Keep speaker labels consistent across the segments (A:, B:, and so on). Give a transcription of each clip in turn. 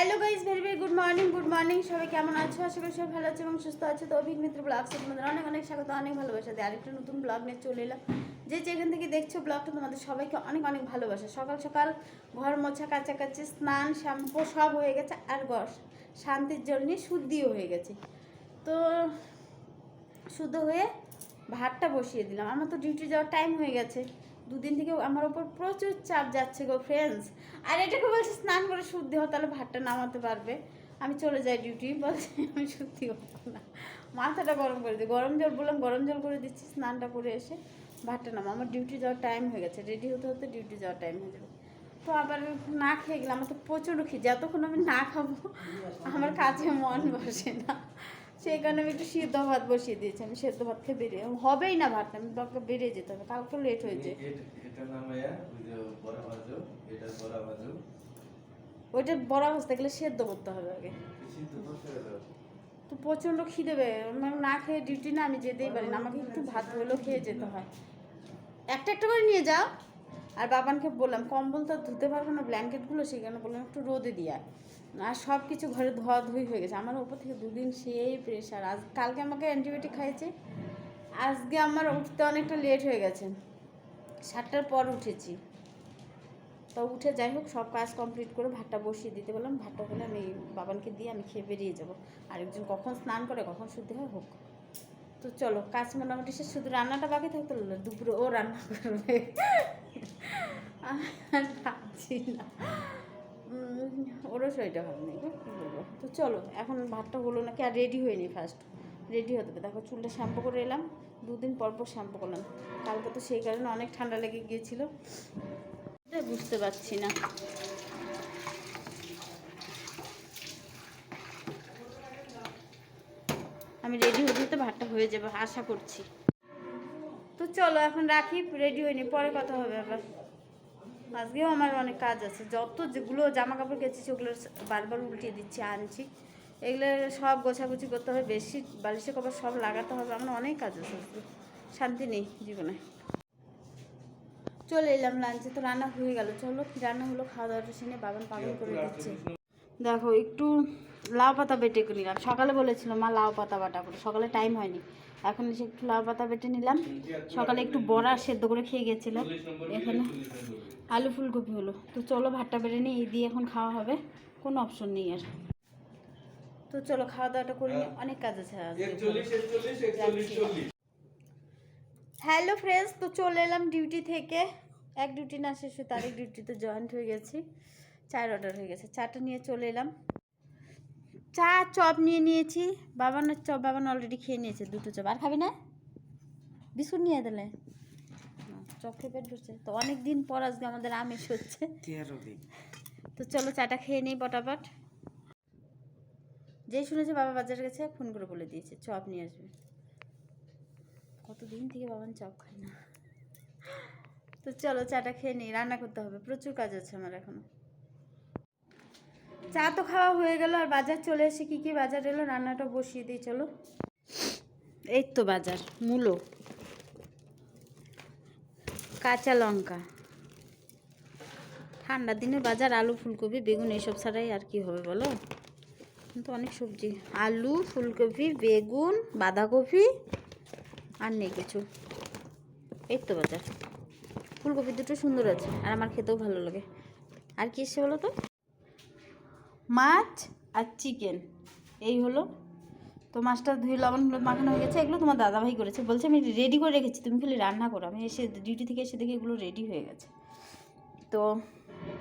A: Hello guys very very good morning good morning সবাই কেমন আছো? আশা করি সবাই ভালো আছে এবং সুস্থ আছে। তো অভিক মিত্র ব্লগ তোমাদের অনেক অনেক স্বাগত, অনেক ভালোবাসা দিয়ে আরেকটা নতুন ব্লগ নিয়ে চলে এলাম। যে যেখান থেকে দেখছ ব্লগটা তোমাদের সবাইকে অনেক অনেক ভালোবাসা। সকাল সকাল ঘর মোছা কাছাকাছি স্নান, শ্যাম্পু সব হয়ে গেছে আর গস শান্তির জন্য শুদ্ধিও হয়ে গেছে। তো শুদ্ধ হয়ে ভাতটা বসিয়ে দিলাম। আমার তো ডিউটি যাওয়ার টাইম হয়ে গেছে। দুদিন থেকে আমার ওপর প্রচুর চাপ যাচ্ছে গো ফ্রেন্ডস আর এটাকে বলছে স্নান করে শুদ্ধি হও তাহলে ভাতটা নামাতে পারবে। আমি চলে যাই ডিউটি বলছে আমি শুদ্ধি হতো না। মাথাটা গরম করে দিই গরম জল বললাম গরম জল করে দিচ্ছি স্নানটা করে এসে ভাতটা নামা আমার ডিউটি যাওয়ার টাইম হয়ে গেছে রেডি হতে হতে ডিউটি যাওয়ার টাইম হয়ে যাবে। তো আবার না খেয়ে গেলাম আমার তো প্রচণ্ড খেয়ে যতক্ষণ আমি না খাব আমার কাছে মন বসে না। সেই কারণে আমি একটু সিদ্ধ ভাত বসিয়ে দিয়েছি। আমি সেদ্ধ ভাত খেয়ে বেরিয়ে হবেই না ভাতটা আমি বাবাকে বেরিয়ে যেতে হবে কালকে লেট হয়েছে
B: এ- এটা যে বড়া ভাজো এটা বড়া ভাজো।
A: ওইটা বড় অবস্থা গেলে সেদ্ধ করতে হবে আগে। তো প্রচণ্ড খিদে পেয়ে না খেয়ে ডিউটি না আমি যেতেই পারি না আমাকে একটু ভাত হলেও খেয়ে যেতে হয়। একটা একটা করে নিয়ে যাও। আর বাবানকে বললাম কম্বল তো ধুতে পারব না ব্ল্যাঙ্কেটগুলো সেখানে বললাম একটু রোদে দিয়ে। আর সব কিছু ঘরে ধোয়া ধুই হয়ে গেছে। আমার ওপর থেকে দুদিন সেই প্রেশার আজ, কালকে আমাকে অ্যান্টিবায়োটিক খাইয়েছে। আজকে আমার উঠতে অনেকটা লেট হয়ে গেছে। সাতটার পর উঠেছি। তো উঠে যাই হোক, সব কাজ কমপ্লিট করে ভাতটা বসিয়ে দিতে বললাম। ভাতটা হলে আমি বাবানকে দিয়ে আমি খেয়ে বেরিয়ে যাব। আরেকজন কখন স্নান করে, কখন শুদ্ধ হয় হোক। তো চলো, কাজ মোটামুটি সে শুধু রান্নাটা বাকি থাকতো দুপুরে ও রান্না করবে। আর পাচ্ছি না। ওরও শরীরটা ভালো নেই কী বলব? তো চলো, এখন ভাতটা হলো না কি আর রেডি হয়নি ফার্স্ট রেডি হতে হবে। দেখো, চুলটা শ্যাম্পু করে এলাম, দুদিন পর পর শ্যাম্পু করলাম। কালকে তো সেই কারণে অনেক ঠান্ডা লেগে গিয়েছিল। বুঝতে পারছি না। আমি রেডি হতে হতে ভাতটা হয়ে যাবে, আশা করছি। তো চলো, এখন রাখি রেডি হয়নি, পরে কথা হবে আবার। আজকেও আমার অনেক কাজ আছে। যত যেগুলো জামা কাপড় কেছি সেগুলো বারবার উল্টিয়ে দিচ্ছি, আনছি। এগুলো সব গোছাগুছি করতে হবে, বেশি বালিশে কভার সব লাগাতে হবে। আমার অনেক কাজ আছে শান্তি নেই জীবনে। চলে এলাম লাঞ্চে তো রান্না হয়ে গেল। চলো, কি রান্না হলো? খাওয়া দাওয়াটা শুনে বাবান পাগল করে দিচ্ছে। দেখো, একটু লাউ পাতা বেটে নিলাম। সকালে বলেছিল মা, লাউ পাতা বাটা করে। সকালে টাইম হয়নি। এখন এসে একটু লাউ পাতা বেটে নিলাম। সকালে একটু বড়া সেদ্ধ করে খেয়ে গেছিলাম। এখানে আলু ফুলকপি হলো। তো চলো ভাতটা বেটে নিই এই দিয়ে এখন খাওয়া হবে। কোনো অপশন নেই আর। তো চলো খাওয়া দাওয়াটা করে নিই। অনেক কাজ আছে হ্যালো ফ্রেন্ডস তো চলে এলাম ডিউটি থেকে। এক ডিউটি না শেষ হয়ে তারেক ডিউটিতে জয়েন্ট হয়ে গেছি। চার অর্ডার হয়ে গেছে। চাটা নিয়ে চলে এলাম। চা চপ নিয়ে নিয়েছি। বাবানের চপ বাবান অলরেডি খেয়ে নিয়েছে দুটো চপ। আর খাবি না? বিস্কুট নিয়ে দিলে চপ খেয়ে পেট ভরছে। তো অনেক দিন পর আজকে আমাদের আমিষ হচ্ছে। তো চলো চাটা খেয়ে নিই পটাপট। যেই শুনেছে বাবা বাজারে গেছে ফোন করে বলে দিয়েছে চপ নিয়ে আসবে। কতদিন থেকে বাবান চপ খায় না। তো চলো চাটা খেয়ে নিই রান্না করতে হবে। প্রচুর কাজ আছে আমার এখনও। চা তো খাওয়া হয়ে গেল, আর বাজার চলে এসে কি কি বাজার এলো? রান্নাটা বসিয়ে দিই, চলো। এই তো বাজার, মূলো, কাঁচা লঙ্কা। ঠান্ডার দিনে বাজার, আলু, ফুলকপি, বেগুন এইসব ছাড়াই আর কি হবে বলো? কিন্তু অনেক সবজি, আলু, ফুলকপি, বেগুন, বাঁধাকপি আর নেই কিছু। এই তো বাজার। ফুলকপি দুটো সুন্দর আছে, আর আমার খেতেও ভালো লাগে। আর কি এসছে বলো তো? মাছ আর চিকেন। এই হলো। তো মাছটা ধুয়ে লবণ, হলুদ মাখানো হয়ে গেছে। এগুলো তোমার দাদাভাই করেছে। বলছে, আমি রেডি করে রেখেছি। তুমি খালি রান্না করো। আমি এসে ডিউটি থেকে এসে দেখি এগুলো রেডি হয়ে গেছে। তো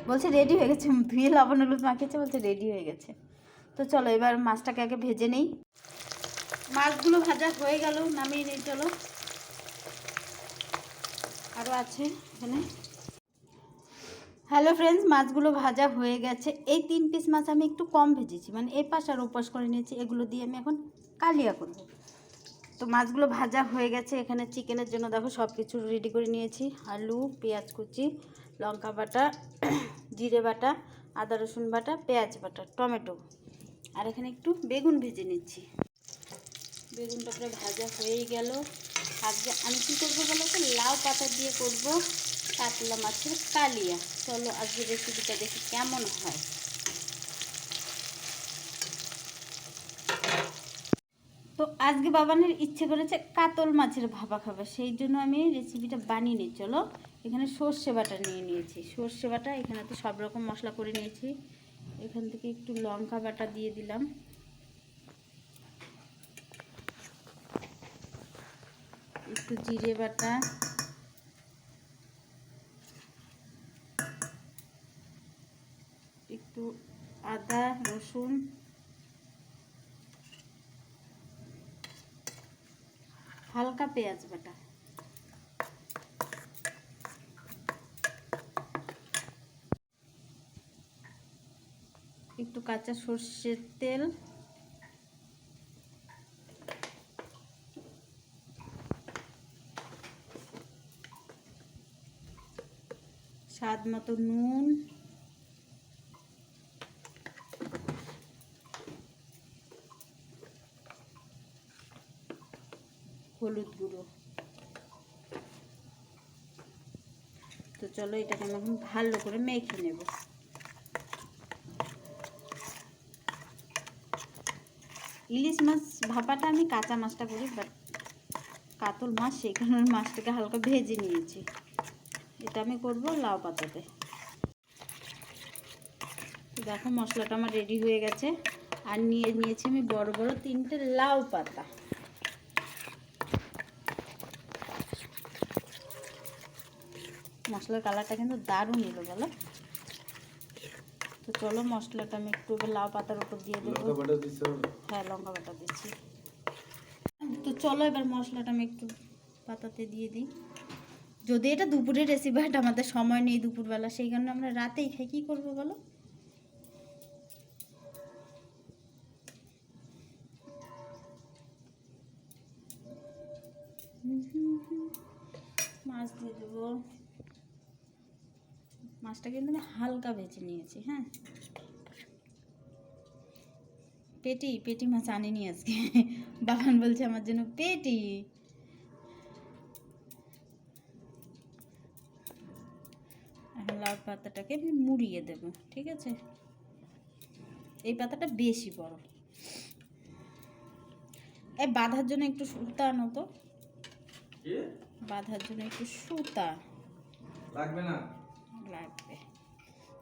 A: বলছে রেডি হয়ে গেছে। ধুয়ে লবণ, হলুদ মাখিয়েছে। বলছে রেডি হয়ে গেছে। তো চলো, এবার মাছটাকে আগে ভেজে নেই। মাছগুলো ভাজা হয়ে গেল। নামিয়ে নেই, চলো। আরও আছে এখানে। হ্যালো ফ্রেন্ডস মাছগুলো ভাজা হয়ে গেছে। এই তিন পিস মাছ আমি একটু কম ভেজেছি। মানে এই পাশ আর ওপাশ করে নিয়েছি। এগুলো দিয়ে আমি এখন কালিয়া করব। তো মাছগুলো ভাজা হয়ে গেছে। এখানে চিকেনের জন্য দেখো সব কিছু রেডি করে নিয়েছি। আলু, পেঁয়াজ কুচি, লঙ্কা বাটা, জিরে বাটা, আদা রসুন বাটা, পেঁয়াজ বাটা, টমেটো। আর এখানে একটু বেগুন ভেজে নিচ্ছি। বেগুনটা প্রায় ভাজা হয়েই গেল। আজকে আমি কী করব বলো তো? লাউ পাতা দিয়ে করব। কাতলা মাছের কালিয়া। চলো আজকে রেসিপিটা দেখি কেমন হয়। তো আজকে বাবানের ইচ্ছে করেছে কাতল মাছের ভাপা খাবে, সেই জন্য আমি রেসিপিটা বানিয়ে নিই। চলো, এখানে সর্ষে বাটা নিয়ে নিয়েছি। সর্ষে বাটা, এখানে তো সব রকম মশলা করে নিয়েছি। এখান থেকে একটু লঙ্কা বাটা দিয়ে দিলাম। একটু জিরে বাটা একটু আদা রসুন। হালকা পেঁয়াজ বাটা। একটু কাঁচা সর্ষের তেল। স্বাদ মতো নুন। হলুদ গুঁড়ো। তো চলো এটাকে আমি এখন ভালো করে মেখে নেব। ইলিশ মাছ ভাপাটা আমি কাঁচা মাছটা করি বাট কাতল মাছ সেই কারণে মাছটাকে হালকা ভেজে নিয়েছি। এটা আমি করব লাউ পাতাতে। দেখো মশলাটা আমার রেডি হয়ে গেছে। আর নিয়ে নিয়েছি আমি বড় বড় তিনটে লাউ পাতা। মশলার কালারটা কিন্তু দারুণ এলো বলো? তো চলো মশলাটা আমি একটু লাউ পাতার উপর দিয়ে দেবো। হ্যাঁ লঙ্কা বাটা দিচ্ছি। তো চলো এবার মশলাটা আমি একটু পাতাতে দিয়ে দিই। যদি এটা দুপুরের রেসিপি এটা আমাদের সময় নেই দুপুরবেলা সেই কারণে আমরা রাতেই খাই। কী করব বলো? মাছ দিয়ে দেবো। মাছটা কিন্তু আমি হালকা ভেজে নিয়েছি হ্যাঁ। পেটি পেটি মাছ আনিনি আজকে। বাগান বলছে আমার জন্য পেটি। লাউ পাতাটাকে আমি মুড়িয়ে দেব ঠিক আছে? এই পাতাটা বেশি বড়। এই বাঁধার জন্য একটু সুতা আনো তো।
B: কি?
A: বাঁধার জন্য একটু সুতা।
B: লাগবে না।
A: লাগবে।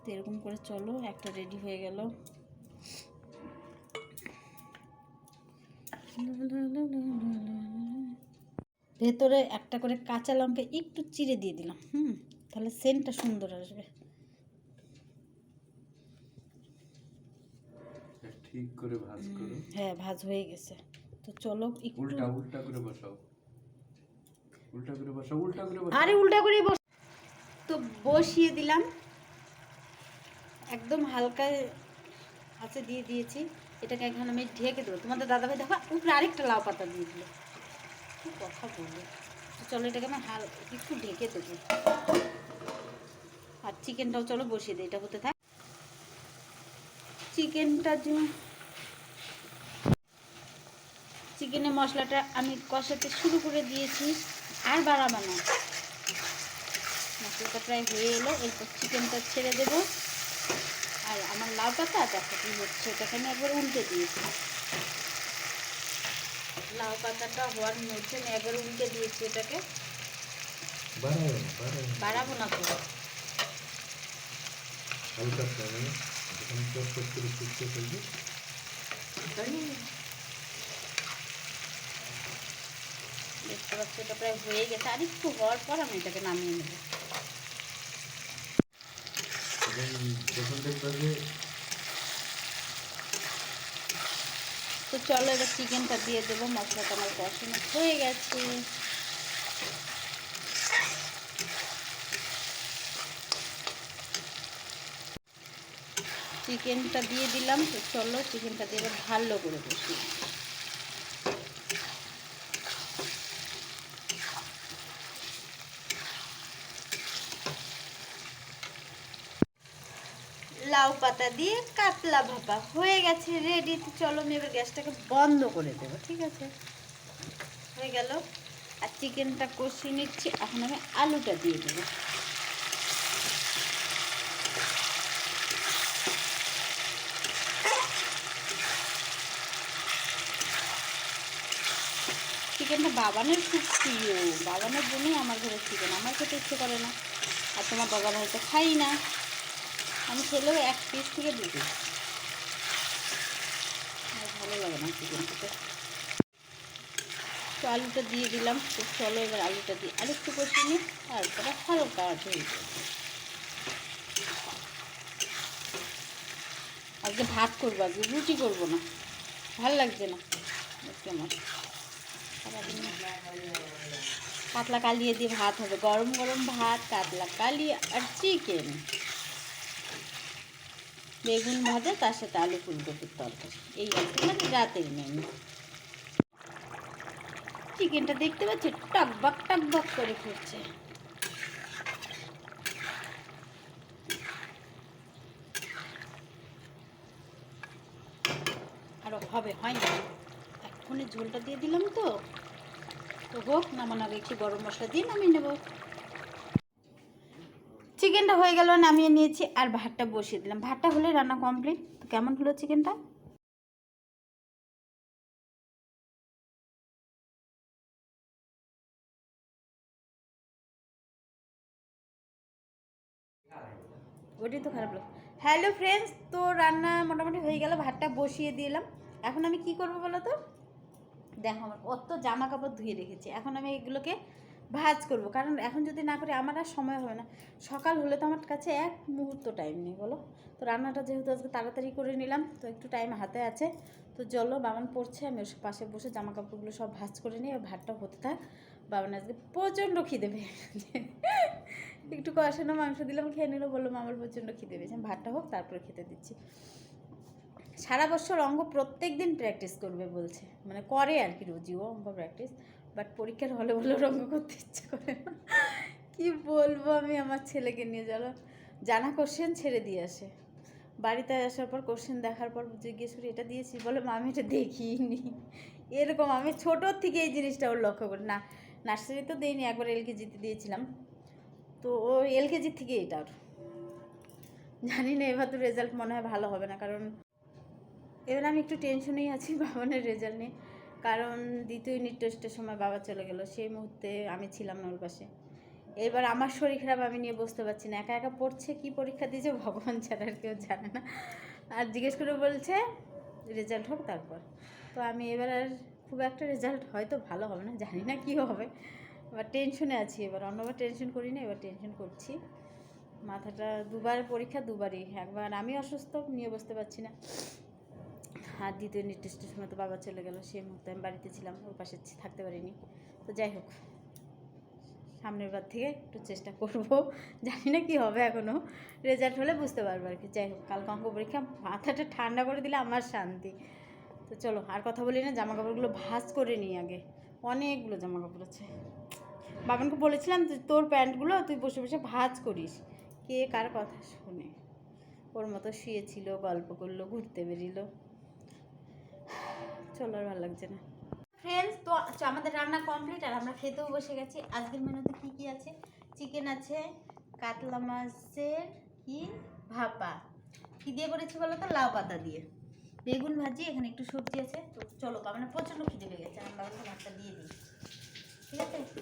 A: তো এরকম করে চলো একটা রেডি হয়ে গেল। ভেতরে একটা করে কাঁচা লঙ্কা একটু চিড়ে দিয়ে দিলাম হুম? তাহলে সেন্টটা সুন্দর আসবে।
B: ঠিক করে ভাজ করো।
A: হ্যাঁ ভাজ হয়ে গেছে। তো চলো একটু
B: উল্টা উল্টা করে বসাও। উল্টা করে বসাও উল্টা করে বসাও।
A: আরে উল্টা করে তো বসিয়ে দিলাম। একদম হালকা আছে দিয়ে দিয়েছি। এটাকে এখন আমি ঢেকে দেবো। তোমাদের দাদাভাই দেখো, উপরে আরেকটা লাউ পাতা দিয়ে দিল। কি কথা বলব তো চলো এটাকে আমি হাল একটু ঢেকে দেবো। আর চিকেনটাও চলো বসিয়ে দিই, এটা হতে থাক। চিকেনটার জন্য চিকেনের মশলাটা আমি কষাতে শুরু করে দিয়েছি। আর বাড়াবো না। মশলাটা প্রায় হয়ে এলো। এরপর চিকেনটা ছেড়ে দেব। আর আমার লাউ পাতা দেখো কি হচ্ছে এটাকে আমি একবার উল্টে দিয়েছি। লাউ পাতাটা হওয়ার মধ্যে আমি একবার উল্টে দিয়েছি এটাকে। বাড়াবো না তো।
B: হালকা
A: দেখতে পাচ্ছি এটা প্রায় হয়ে গেছে। আর একটু হওয়ার পর আমি এটাকে নামিয়ে নেব।
B: যখন দেখবে যে
A: তো চলো এবার চিকেনটা দিয়ে দেবো মশলাটা আমার কষানো হয়ে গেছে চিকেনটা দিয়ে দিলাম তো চলো চিকেনটা দিয়ে এবার ভালো করে বসি লাউ পাতা দিয়ে কাতলা ভাপা। হয়ে গেছে রেডি চলো, আমি এবার গ্যাসটাকে বন্ধ করে দেবো, ঠিক আছে? হয়ে গেল। আর চিকেনটা কষিয়ে নিচ্ছি। এখন আমি আলুটা দিয়ে দেবো। বাবানের খুব প্রিয়। বাবানের জন্যই আমার ঘরে চিকেন আমার খেতে ইচ্ছে করে না। আর তোমার বাবার হয়তো খাই না। আমি খেলেও এক পিস থেকে দু পিস ভালো লাগে না চিকেন খেতে। তো আলুটা দিয়ে দিলাম। তো চলো এবার আলুটা দিয়ে আরেকটু কষিয়ে নিই। তারপরে হালকা যাবে আজকে ভাত করব, আজকে রুটি করব না। ভালো লাগছে না। আমার কাতলা কালিয়ে দিয়ে ভাত হবে। গরম গরম ভাত কাতলা কালিয়ে আর চিকেন। বেগুন ভাজা, তার সাথে আলু ফুলকপির তরকারি। এই আছে মানে রাতের মেনু চিকেনটা দেখতে পাচ্ছি টকবক টকবক করে ফুটছে। আরও হবে, হয় না। এক্ষুনি ঝোলটা দিয়ে দিলাম তো। তো হোক, নামানো আগে একটু গরম মশলা দিয়ে নামিয়ে নেব। চিকেনটা হয়ে গেল, নামিয়ে নিয়েছি আর ভাতটা বসিয়ে দিলাম। ভাতটা হলে রান্না কমপ্লিট তো কেমন হলো চিকেনটা? ওটাই তো খারাপ লাগল হ্যালো ফ্রেন্ডস তো রান্না মোটামুটি হয়ে গেল, ভাতটা বসিয়ে দিলাম। এখন আমি কি করব বলো তো? দেখো, আমার কত জামা কাপড় ধুয়ে রেখেছি। এখন আমি এগুলোকে ভাজ করব। কারণ এখন যদি না করি, আমার আর সময় হবে না। সকাল হলে তো আমার কাছে এক মুহূর্ত টাইম নেই, বলো? তো রান্নাটা যেহেতু আজকে তাড়াতাড়ি করে নিলাম, তো একটু টাইম হাতে আছে। তো চলো বাবান পড়ছে, আমি ওর পাশে বসে জামা কাপড়গুলো সব ভাজ করে আর ভাতটা হতে থাক। বাবান আজকে প্রচণ্ড খিদে পেয়ে। একটু কষানো মাংস দিলাম, খেয়ে নিল, বলল আমার প্রচণ্ড খিদে পেয়েছে। ভাতটা হোক, তারপরে খেতে দিচ্ছি। সারা বছর অঙ্ক প্রত্যেক দিন প্র্যাকটিস করবে বলছে। মানে করে আর কি রোজই, ও অঙ্ক প্র্যাকটিস বাট পরীক্ষার হলে বলে ওর অঙ্ক করতে ইচ্ছে করে না। কি বলব আমি আমার ছেলেকে নিয়ে চলো জানা কোশ্চেন ছেড়ে দিয়ে আসে। বাড়িতে আসার পর কোশ্চেন দেখার পর জিজ্ঞেস করি, এটা দিয়েছি? বলে, মা, আমি এটা দেখিনি। এরকম আমি ছোটোর থেকে এই জিনিসটা ওর লক্ষ্য করি। না নার্সারি তো দিইনি, একবার এলকেজিতে দিয়েছিলাম। তো ও এলকেজি থেকে এটা ওর। জানি না, এবার তো রেজাল্ট মনে হয় ভালো হবে না, কারণ এবার আমি একটু টেনশনেই আছি বাবানের রেজাল্ট নিয়ে। কারণ দ্বিতীয় ইউনিট টেস্টের সময় বাবা চলে গেল, সেই মুহূর্তে আমি ছিলাম না ওর পাশে। এবার আমার শরীর খারাপ, আমি নিয়ে বসতে পারছি না। একা একা পড়ছে, কি পরীক্ষা দিয়েছে ভগবান ছাড়া আর কেউ জানে না। আর জিজ্ঞেস করে বলছে, রেজাল্ট হোক তারপর। তো আমি এবার আর খুব একটা রেজাল্ট হয়তো ভালো হবে না, জানি না কি হবে। এবার টেনশনে আছি এবার, অন্যবার টেনশন করি না, এবার টেনশন করছি। মাথাটা দুবার পরীক্ষা, দুবারই। একবার আমি অসুস্থ, নিয়ে বসতে পারছি না। আর দ্বিতীয় নির্দিষ্টের সময় তো বাবা চলে গেল, সেই মুহূর্তে আমি বাড়িতে ছিলাম, ওর পাশে থাকতে পারিনি। তো যাই হোক, সামনের বার থেকে একটু চেষ্টা করব, জানি না কি হবে এখনও রেজাল্ট হলে বুঝতে পারব আর কি। যাই হোক, কালকে অঙ্ক পরীক্ষা, মাথাটা ঠান্ডা করে দিলে আমার শান্তি। তো চলো, আর কথা বলি না জামা কাপড়গুলো ভাঁজ করে নিই আগে। অনেকগুলো জামা কাপড় আছে। বাবানকে বলেছিলাম তোর প্যান্টগুলো তুই বসে বসে ভাজ করিস। কে কার কথা শুনে। ওর মতো শুয়েছিল, গল্প করল, ঘুরতে বেরিলো। চলো আর ভালো লাগছে না। ফ্রেন্ডস তো আমাদের রান্না কমপ্লিট আর আমরা খেতেও বসে গেছি। আজকের মেনুতে কি কি আছে? চিকেন আছে, কাতলা মাছের কি? ভাপা। কি দিয়ে করেছি বলো তো? লাউ পাতা দিয়ে। বেগুন ভাজি, এখানে একটু সবজি আছে। তো চলো মানে প্রচণ্ড খিদে পেয়ে গেছে। আমরা ওকে ভাতটা দিয়ে দিই। ঠিক আছে?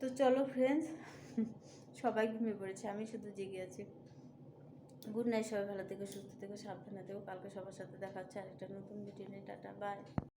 A: তো চলো ফ্রেন্ডস সবাই ঘুমিয়ে পড়েছে। আমি শুধু জেগে আছি। গুড নাইট সবাই। ভালো থেকো, সুস্থ থেকো, সাবধানে থেকো। কালকে সবার সাথে দেখা হচ্ছে আরেকটা নতুন ভিডিও টাটা বাই